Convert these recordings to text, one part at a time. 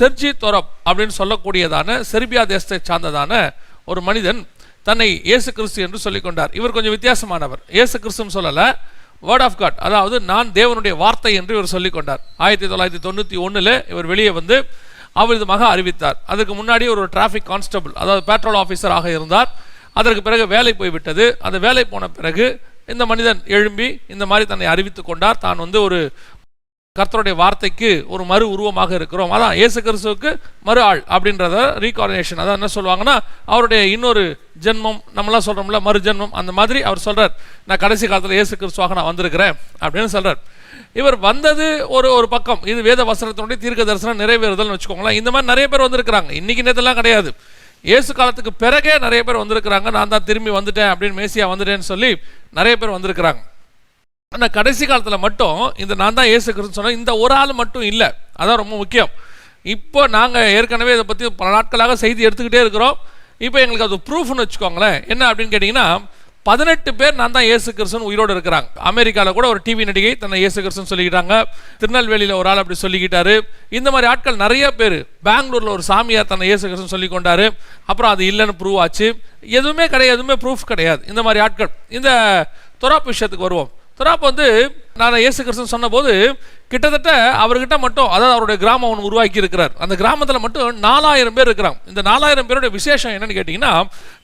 Sergei தொரப் அப்படின்னு சொல்லக்கூடியதான Serbia தேசத்தை சார்ந்ததான ஒரு மனிதன் தன்னை இயேசு கிறிஸ்து என்று சொல்லிக்கொண்டார் இவர் கொஞ்சம் வித்தியாசமானவர். இயேசு கிறிஸ்துன்னு சொல்லலை. வேர்ட் ஆஃப் காட் அதாவது நான் தேவனுடைய வார்த்தை என்று இவர் சொல்லிக்கொண்டார் ஆயிரத்தி தொள்ளாயிரத்தி தொண்ணூற்றி ஒன்றில் இவர் வெளியே வந்து அவர் அறிவித்தார். அதுக்கு முன்னாடி ஒரு டிராஃபிக் கான்ஸ்டபிள் அதாவது பெட்ரோல் ஆஃபீஸராக இருந்தார். அதற்கு பிறகு வேலை போய்விட்டது அந்த வேலை போன பிறகு இந்த மனிதன் எழும்பி இந்த மாதிரி தன்னை அறிவித்து கொண்டார். தான் வந்து ஒரு கர்த்தருடைய வார்த்தைக்கு ஒரு மறு உருவமாக இருக்கிறோம். அதான் இயேசு கிறிஸ்துவுக்கு மறு ஆள் அப்படின்றத ரீகார்டினேஷன் அதான் என்ன சொல்லுவாங்கன்னா அவருடைய இன்னொரு ஜென்மம் நம்மளாம் சொல்கிறோம்ல மறு ஜென்மம் அந்த மாதிரி அவர் சொல்கிறார் நான் கடைசி காலத்தில் இயேசு கிறிஸ்துவாக நான் வந்திருக்கிறேன் அப்படின்னு சொல்கிறார் இவர் வந்தது ஒரு ஒரு பக்கம். இது வேத வசனத்தினுடைய தீர்க்க தரிசனம் நிறைவேறுதல்னு வச்சுக்கோங்களேன். இந்த மாதிரி நிறைய பேர் வந்திருக்கிறாங்க. இன்றைக்கி நேரத்தெல்லாம் கிடையாது. இயேசு காலத்துக்கு பிறகே நிறைய பேர் வந்திருக்கிறாங்க. நான் தான் திரும்பி வந்துட்டேன் அப்படின்னு மேசியா வந்துட்டேன்னு சொல்லி நிறைய பேர் வந்திருக்கிறாங்க. ஆனால் கடைசி காலத்தில் மட்டும் இந்த நான் தான் இயேசு கிறிஸ்து சொன்ன இந்த ஒரு ஆள் மட்டும் இல்லை. அதான் ரொம்ப முக்கியம். இப்போ நாங்கள் ஏற்கனவே இதை பற்றி பல நாட்களாக செய்தி எடுத்துக்கிட்டே இருக்கிறோம். இப்போ எங்களுக்கு அது ப்ரூஃப்னு வச்சுக்கோங்களேன். என்ன அப்படின்னு கேட்டிங்கன்னா பதினெட்டு பேர் நான் தான் ஏசு கிருஷ்ணன் உயிரோடு இருக்கிறாங்க. அமெரிக்காவில் கூட ஒரு டிவி நடிகை தன்னை ஏசு கிருஷ்ணன் சொல்லிக்கிட்டாங்க. திருநெல்வேலியில் ஒரு ஆள் அப்படி சொல்லிக்கிட்டாரு. இந்த மாதிரி ஆட்கள் நிறைய பேர். பெங்களூரில் ஒரு சாமியார் தன்னை ஏசு கிருஷ்ணன் சொல்லி கொண்டாரு அப்புறம் அது இல்லைன்னு ப்ரூவ் ஆச்சு. எதுவுமே கிடையாது எதுவுமே ப்ரூஃப் கிடையாது. இந்த மாதிரி ஆட்கள். இந்த துராப் விஷயத்துக்கு வருவோம். துராப் வந்து நான் இயேசு கிறிஸ்தன் சொன்னபோது கிட்டத்தட்ட அவர்கிட்ட மட்டும் அதாவது அவருடைய கிராமம் ஒன்று உருவாக்கி இருக்கிறார். அந்த கிராமத்தில் மட்டும் நாலாயிரம் பேர் இருக்கிறாங்க. இந்த நாலாயிரம் பேருடைய விசேஷம் என்னன்னு கேட்டிங்கன்னா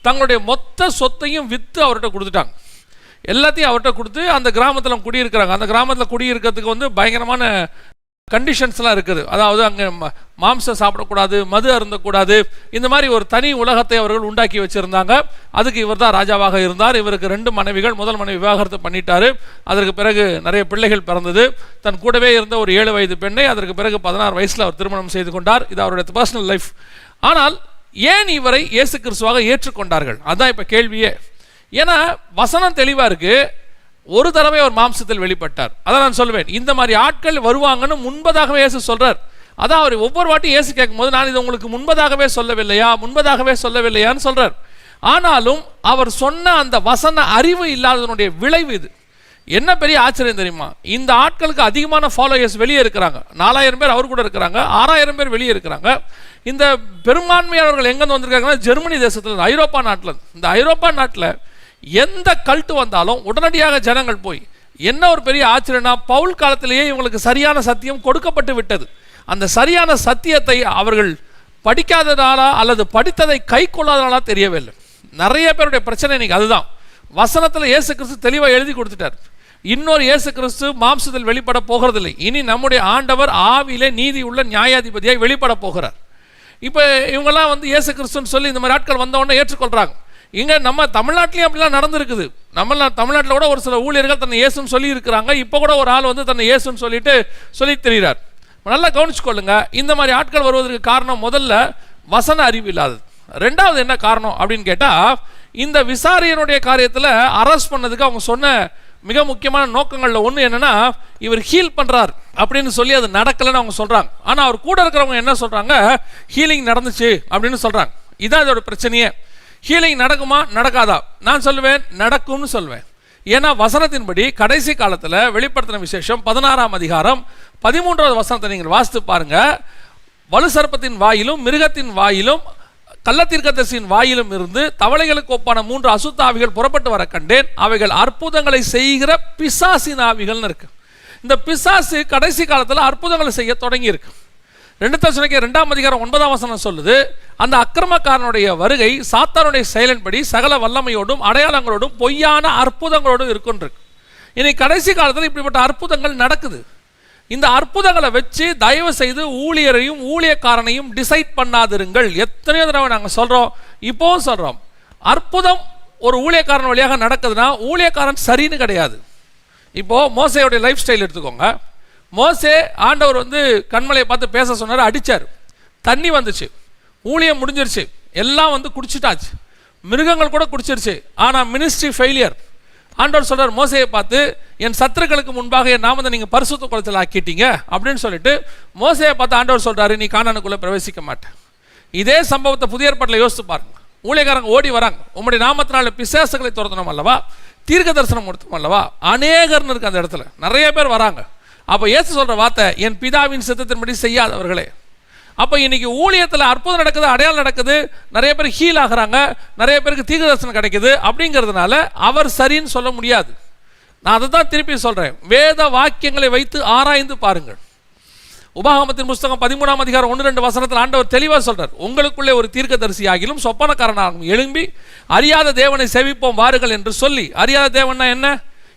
தங்களுடைய மொத்த சொத்தையும் விற்று அவர்கிட்ட கொடுத்துட்டாங்க. எல்லாத்தையும் அவர்கிட்ட கொடுத்து அந்த கிராமத்தில் குடியிருக்கிறாங்க. அந்த கிராமத்தில் குடியிருக்கிறதுக்கு வந்து பயங்கரமான கண்டிஷன்ஸ்லாம் இருக்குது. அதாவது அங்கே மாம்சம் சாப்பிடக்கூடாது மது அருந்தக்கூடாது இந்த மாதிரி ஒரு தனி உலகத்தை அவர்கள் உண்டாக்கி வச்சுருந்தாங்க. அதுக்கு இவர் தான் ராஜாவாக இருந்தார். இவருக்கு ரெண்டு மனைவிகள் முதல் மனைவி விவாகரத்து பண்ணிட்டார். அதற்கு பிறகு நிறைய பிள்ளைகள் பிறந்தது. தன் கூடவே இருந்த ஒரு ஏழு வயது பெண்ணை அதற்கு பிறகு பதினாறு வயசில் அவர் திருமணம் செய்து கொண்டார். இது அவருடைய பர்சனல் லைஃப் ஆனால் ஏன் இவரை இயேசு கிறிஸ்துவாக ஏற்றுக்கொண்டார்கள்? அதான் இப்போ கேள்வியே. ஏன்னா வசனம் தெளிவாக இருக்குது ஒரு தடவை அவர் மாம்சத்தில் வெளிப்பட்டார். அதான் நான் சொல்லுவேன் இந்த மாதிரி ஆட்கள் வருவாங்கன்னு முன்பதாகவே இயேசு சொல்றார். அதான் அவர் ஒவ்வொரு வாட்டி இயேசு கேட்கும்போது நான் இது உங்களுக்கு முன்பதாகவே சொல்லவில்லையா? முன்பதாகவே சொல்லவில்லையான்னு சொல்றார். ஆனாலும் அவர் சொன்ன அந்த வசன அறிவு இல்லாததனுடைய விளைவு இது. என்ன பெரிய ஆச்சரியம் தெரியுமா? இந்த ஆட்களுக்கு அதிகமான ஃபாலோயர்ஸ் வெளியே இருக்கிறாங்க. நாலாயிரம் பேர் அவர் கூட இருக்கிறாங்க. ஆறாயிரம் பேர் வெளியே இருக்கிறாங்க. இந்த பெரும்பான்மையானவர்கள் எங்கேருந்து வந்திருக்காங்கன்னா ஜெர்மனி தேசத்தில் ஐரோப்பா நாட்டில். இந்த ஐரோப்பா நாட்டில் எந்த கல்ட்டு வந்தாலும் உடனடியாக ஜனங்கள் போய் என்ன ஒரு பெரிய ஆச்சரியம்னா பவுல் காலத்திலேயே இவங்களுக்கு சரியான சத்தியம் கொடுக்கப்பட்டு விட்டது. அந்த சரியான சத்தியத்தை அவர்கள் படிக்காததாலா அல்லது படித்ததை கை கொள்ளாதனாலா தெரியவில்லை. நிறைய பேருடைய பிரச்சனை இன்னைக்கு அதுதான். வசனத்தில் இயேசு கிறிஸ்து தெளிவாக எழுதி கொடுத்துட்டார். இன்னொரு இயேசு கிறிஸ்து மாம்சத்தில் வெளிப்பட போகிறதில்லை. இனி நம்முடைய ஆண்டவர் ஆவியிலே நீதி உள்ள நியாயாதிபதியாக வெளிப்பட போகிறார். இப்போ இவங்கெல்லாம் வந்து இயேசு கிறிஸ்துன்னு சொல்லி இந்த மாதிரி ஆட்கள் வந்தவொடனே ஏற்றுக்கொள்கிறாங்க இங்கே நம்ம தமிழ்நாட்டிலையும் அப்படிலாம் நடந்திருக்குது. நம்ம தமிழ்நாட்டில் கூட ஒரு சில ஊழியர்கள் தன்னை இயேசுன்னு சொல்லி இருக்கிறாங்க இப்போ கூட ஒரு ஆள் வந்து தன்னை இயேசுன்னு சொல்லிட்டு சொல்லி தெரிகிறார் நல்லா கவனிச்சுக்கொள்ளுங்க. இந்த மாதிரி ஆட்கள் வருவதற்கு காரணம் முதல்ல வசன அறிவு இல்லாதது. ரெண்டாவது என்ன காரணம் அப்படின்னு கேட்டால் இந்த விசாரியனுடைய காரியத்தில் அரெஸ்ட் பண்ணதுக்கு அவங்க சொன்ன மிக முக்கியமான நோக்கங்களில் ஒன்று என்னென்னா இவர் ஹீல் பண்ணுறார் அப்படின்னு சொல்லி அது நடக்கலைன்னு அவங்க சொல்கிறாங்க ஆனால் அவர் கூட இருக்கிறவங்க என்ன சொல்கிறாங்க ஹீலிங் நடந்துச்சு அப்படின்னு சொல்கிறாங்க இதான் இதோட பிரச்சனையே. ஹீலிங் நடக்குமா? நடக்காதா? நான் சொல்லுவேன் நடக்கும்னு சொல்லுவேன். ஏன்னா வசனத்தின்படி கடைசி காலத்தில் வெளிப்படுத்தின விசேஷம் பதினாறாம் அதிகாரம் பதிமூன்றாவது வசனத்தை நீங்கள் வாசித்து பாருங்க. வலு சர்ப்பத்தின் வாயிலும் மிருகத்தின் வாயிலும் கள்ளத்தீர்க்கதரிசியின் வாயிலும் இருந்து தவளைகளுக்கு ஒப்பான மூன்று அசுத்தாவிகள் புறப்பட்டு வர கண்டேன். அவைகள் அற்புதங்களை செய்கிற பிசாசின் ஆவிகள்னு இருக்கு. இந்த பிசாசு கடைசி காலத்தில் அற்புதங்களை செய்ய தொடங்கி இருக்கு ரெண்டு தசனைக்கு ரெண்டாம் அதிகாரம் ஒன்பதாம் வசனம் சொல்லுது அந்த அக்கிரமக்காரனுடைய வருகை சாத்தானுடைய செயலின்படி சகல வல்லமையோடும் அடையாளங்களோடும் பொய்யான அற்புதங்களோடும் இருக்குன்றிருக்கு இனி கடைசி காலத்தில் இப்படிப்பட்ட அற்புதங்கள் நடக்குது. இந்த அற்புதங்களை வச்சு தயவு செய்து ஊழியரையும் ஊழியக்காரனையும் டிசைட் பண்ணாதிருங்கள். எத்தனையோ தடவை நாங்கள் சொல்கிறோம் இப்போவும் சொல்கிறோம் அற்புதம் ஒரு ஊழியக்காரன் வழியாக நடக்குதுன்னா ஊழியக்காரன் சரின்னு கிடையாது. இப்போது மோசையோடைய லைஃப் ஸ்டைல் எடுத்துக்கோங்க. மோசே ஆண்டவர் வந்து கண்மலையை பார்த்து பேச சொன்னார் அடித்தார் தண்ணி வந்துச்சு. ஊழியம் முடிஞ்சிருச்சு. எல்லாம் வந்து குடிச்சிட்டாச்சு. மிருகங்கள் கூட குடிச்சிருச்சு. ஆனால் மினிஸ்ட்ரி ஃபெயிலியர் ஆண்டவர் சொல்கிறார் மோசையை பார்த்து என் சத்துருக்களுக்கு முன்பாக என் நாமத்தை நீங்கள் பரிசுத்த குளத்தில் ஆக்கிட்டீங்க அப்படின்னு சொல்லிட்டு மோசையை பார்த்து ஆண்டவர் சொல்கிறாரு நீ காணானுக்குள்ளே பிரவேசிக்க மாட்டேன் இதே சம்பவத்தை புதிய ஏற்பாட்டில் யோசித்து பாருங்க. ஊழியக்காரங்க ஓடி வராங்க. உங்களுடைய நாமத்தினால பிசேசங்களை துரத்தணும் அல்லவா? தீர்க்க தரிசனம் கொடுத்தோம் அல்லவா? அநேகர்னு இருக்கு அந்த இடத்துல. நிறைய பேர் வராங்க. அப்போ ஏசு சொல்கிற வார்த்தை என் பிதாவின் சித்தத்தின்படி செய்யாதவர்களே. அப்போ இன்றைக்கி ஊழியத்தில் அற்புதம் நடக்குது அடையாளம் நடக்குது நிறைய பேர் ஹீல் ஆகிறாங்க நிறைய பேருக்கு தீர்க்கதர்சனம் கிடைக்குது அப்படிங்கிறதுனால அவர் சரின்னு சொல்ல முடியாது. நான் அதை தான் திருப்பி சொல்கிறேன் வேத வாக்கியங்களை வைத்து ஆராய்ந்து பாருங்கள். உபாகமத்தின் புஸ்தகம் பதிமூணாம் அதிகாரம் ஒன்று ரெண்டு வசனத்தில் ஆண்டவர் தெளிவாக சொல்கிறார் உங்களுக்குள்ளே ஒரு தீர்க்கதரிசி ஆகிலும் சொப்பனக்காரனாகும் எழும்பி அறியாத தேவனை சேவிப்போம் வாருங்கள் என்று சொல்லி. அறியாத தேவன்னா என்ன?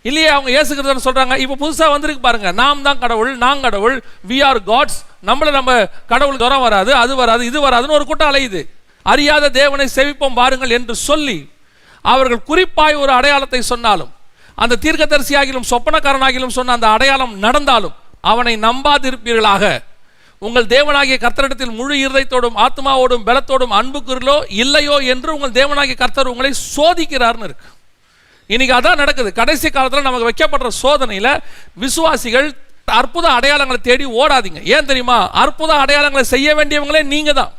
இல்லையே அவங்க ஏசுகிறதுன்னு சொல்கிறாங்க இப்போ புதுசாக வந்திருக்கு பாருங்க. நாம் தான் கடவுள் நான் கடவுள் வி ஆர் காட்ஸ் நம்மளை நம்ம கடவுள் துரம் வராது அது வராது இது வராதுன்னு ஒரு கூட்டம் அலையுது. அறியாத தேவனை செவிப்போம் பாருங்கள் என்று சொல்லி அவர்கள் குறிப்பாய் ஒரு அடையாளத்தை சொன்னாலும் அந்த தீர்க்கதரிசியாகிலும் சொப்பனக்காரனாகிலும் சொன்ன அந்த அடையாளம் நடந்தாலும் அவனை நம்பாதிருப்பீர்களாக. உங்கள் தேவனாகிய கர்த்தரிடத்தில் முழு இருதயத்தோடும் ஆத்மாவோடும் பலத்தோடும் அன்புக்குருளோ இல்லையோ என்று உங்கள் தேவனாகிய கர்த்தர் உங்களை சோதிக்கிறார்னு இருக்கு. இன்னைக்கு அதான் நடக்குது. கடைசி காலத்தில் நமக்கு வைக்கப்படுற சோதனையில் விசுவாசிகள் அற்புத அடையாளங்களை தேடி ஓடாதீங்க. ஏன் தெரியுமா? அற்புத அடையாளங்களை செய்ய வேண்டியவங்களே நீங்கள் தான்.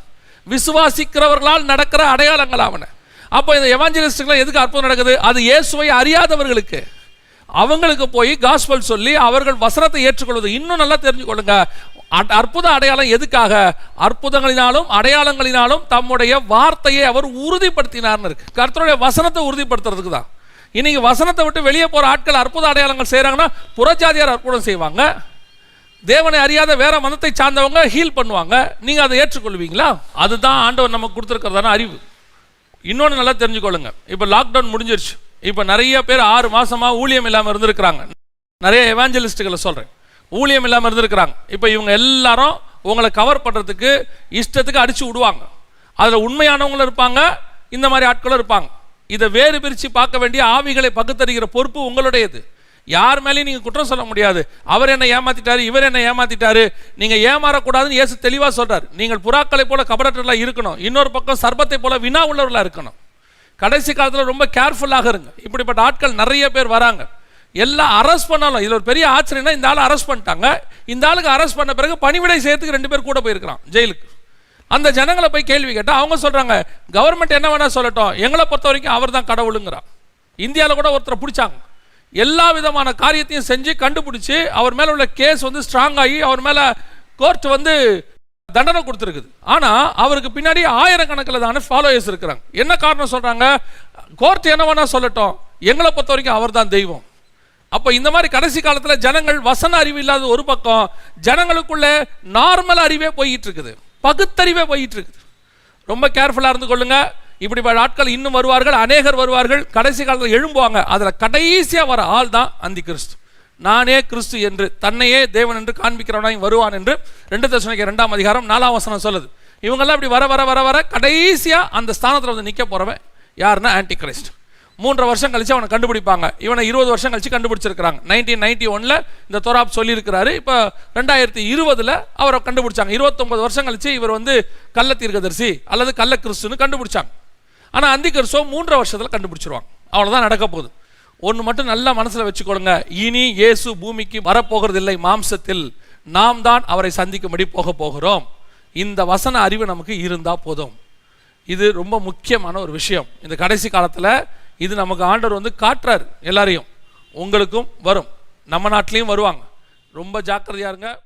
விசுவாசிக்கிறவர்களால் நடக்கிற அடையாளங்கள் அவனை. அப்போ இந்த எவாஞ்சலிஸ்டுகள் எதுக்கு அற்புதம் நடக்குது? அது இயேசுவை அறியாதவர்களுக்கு. அவங்களுக்கு போய் காஸ்பல் சொல்லி அவர்கள் வசனத்தை ஏற்றுக்கொள்வது. இன்னும் நல்லா தெரிஞ்சுக்கொள்ளுங்க. அற்புத அடையாளம் எதுக்காக? அற்புதங்களினாலும் அடையாளங்களினாலும் தம்முடைய வார்த்தையை அவர் உறுதிப்படுத்தினார்னு இருக்கு. கர்த்தருடைய வசனத்தை உறுதிப்படுத்துறதுக்கு தான். இன்னைக்கு வசனத்தை விட்டு வெளியே போகிற ஆட்கள் அற்புத அடையாளங்கள் செய்கிறாங்கன்னா புறஜாதியார் அற்புதம் செய்வாங்க. தேவனை அறியாத வேற மதத்தை சார்ந்தவங்க ஹீல் பண்ணுவாங்க. நீங்கள் அதை ஏற்றுக்கொள்வீங்களா? அதுதான் ஆண்டவர் நமக்கு கொடுத்துருக்கிறதான அறிவு. இன்னொன்று நல்லா தெரிஞ்சுக்கொள்ளுங்க. இப்போ லாக்டவுன் முடிஞ்சிருச்சு. இப்போ நிறைய பேர் ஆறு மாதமாக ஊழியம் இல்லாமல் இருந்திருக்கிறாங்க. நிறைய எவாஞ்சலிஸ்ட்டுகளை சொல்கிறேன் ஊழியம் இல்லாமல் இருந்திருக்கிறாங்க. இப்போ இவங்க எல்லாரும் உங்களை கவர் பண்ணுறதுக்கு இஷ்டத்துக்கு அடித்து விடுவாங்க. அதில் உண்மையானவங்களும் இருப்பாங்க இந்த மாதிரி ஆட்களும் இருப்பாங்க. இதை வேறு பிரித்து பார்க்க வேண்டிய ஆவிகளை பகுத்தறிகிற பொறுப்பு உங்களுடையது. யார் மேலேயும் நீங்கள் குற்றம் சொல்ல முடியாது. அவர் என்ன ஏமாத்திட்டாரு இவர் என்ன ஏமாத்திட்டாரு. நீங்கள் ஏமாறக்கூடாதுன்னு இயேசு தெளிவாக சொல்கிறார் நீங்கள் புறாக்களை போல கபடற்றலாம் இருக்கணும். இன்னொரு பக்கம் சர்பத்தை போல வினா உள்ளவர்களாக இருக்கணும். கடைசி காலத்தில் ரொம்ப கேர்ஃபுல்லாக இருங்க. இப்படிப்பட்ட ஆட்கள் நிறைய பேர் வராங்க. எல்லாம் அரெஸ்ட் பண்ணாலும் இதில் ஒரு பெரிய ஆச்சரியம்னா இந்த ஆளை அரெஸ்ட் பண்ணிட்டாங்க. இந்த ஆளுக்கு அரெஸ்ட் பண்ண பிறகு பணிவிடை செய்யறதுக்கு ரெண்டு பேர் கூட போயிருக்கிறான் ஜெயிலுக்கு. அந்த ஜனங்களை போய் கேள்வி கேட்டால் அவங்க சொல்கிறாங்க கவர்மெண்ட் என்ன வேணால் சொல்லட்டும் எங்களை பொறுத்த வரைக்கும் அவர் தான் கடவுளுங்கிறான் இந்தியாவில் கூட ஒருத்தரை பிடிச்சாங்க. எல்லா விதமான காரியத்தையும் செஞ்சு கண்டுபிடிச்சி அவர் மேலே உள்ள கேஸ் வந்து ஸ்ட்ராங் ஆகி அவர் மேலே கோர்ட் வந்து தண்டனை கொடுத்துருக்குது. ஆனால் அவருக்கு பின்னாடி ஆயிரக்கணக்கில் தானே ஃபாலோயர்ஸ் இருக்கிறாங்க. என்ன காரணம் சொல்கிறாங்க கோர்ட் என்ன வேணால் சொல்லட்டும் எங்களை பொறுத்த வரைக்கும் அவர் தான் தெய்வம். அப்போ இந்த மாதிரி கடைசி காலத்தில் ஜனங்கள் வசன அறிவு இல்லாத ஒரு பக்கம் ஜனங்களுக்குள்ள நார்மல் அறிவே போயிட்டு இருக்குது. பகுத்தறிவே போயிட்டு இருக்குது ரொம்ப கேர்ஃபுல்லாக இருந்து கொள்ளுங்க. இப்படி ஆட்கள் இன்னும் வருவார்கள் அநேகர் வருவார்கள். கடைசி காலத்தில் எழும்புவாங்க. அதில் கடைசியாக வர ஆள் தான் அந்தி கிறிஸ்து. நானே கிறிஸ்து என்று தன்னையே தேவன் என்று காண்பிக்கிறவனாய் வருவான் என்று ரெண்டு தசனைக்கு ரெண்டாம் அதிகாரம் நாலாம் வசனம் சொல்லுது. இவங்கெல்லாம் இப்படி வர வர வர வர கடைசியாக அந்த ஸ்தானத்தில் வந்து நிற்க போகிறவன் யாருன்னா ஆன்டி கிரைஸ்ட் மூன்றரை வருஷம் கழிச்சு அவனை கண்டுபிடிப்பாங்க. இவனை இருபது வருஷம் கழிச்சு கண்டுபிடிச்சிருக்கிறாங்க. நைன்டீன் நைன்டி ஒன்ல இந்த தொராப் சொல்லியிருக்கிறாரு. இப்போ ரெண்டாயிரத்தி இருபதுல அவரை கண்டுபிடிச்சாங்க. இருபத்தொன்பது வருஷம் கழிச்சு இவர் வந்து கள்ள தீர்க்கதரிசி அல்லது கள்ள கிறிஸ்துன்னு கண்டுபிடிச்சாங்க. ஆனால் அந்தி கிறிஸ்துவ மூன்றரை வருஷத்தில் கண்டுபிடிச்சிருவாங்க. அவ்வளோதான் நடக்க போகுது. ஒன்று மட்டும் நல்லா மனசில் வச்சுக்கொள்ளுங்க. இனி இயேசு பூமிக்கு வரப்போகிறதில்லை மாம்சத்தில். நாம் தான் அவரை சந்திக்கும்படி போக போகிறோம். இந்த வசன அறிவு நமக்கு இருந்தால் போதும். இது ரொம்ப முக்கியமான ஒரு விஷயம். இந்த கடைசி காலத்தில் இது நமக்கு ஆண்டவர் வந்து காட்டுறாரு எல்லாரையும். உங்களுக்கும் வரும். நம்ம நாட்டிலையும் வருவாங்க. ரொம்ப ஜாக்கிரதையாக இருங்க.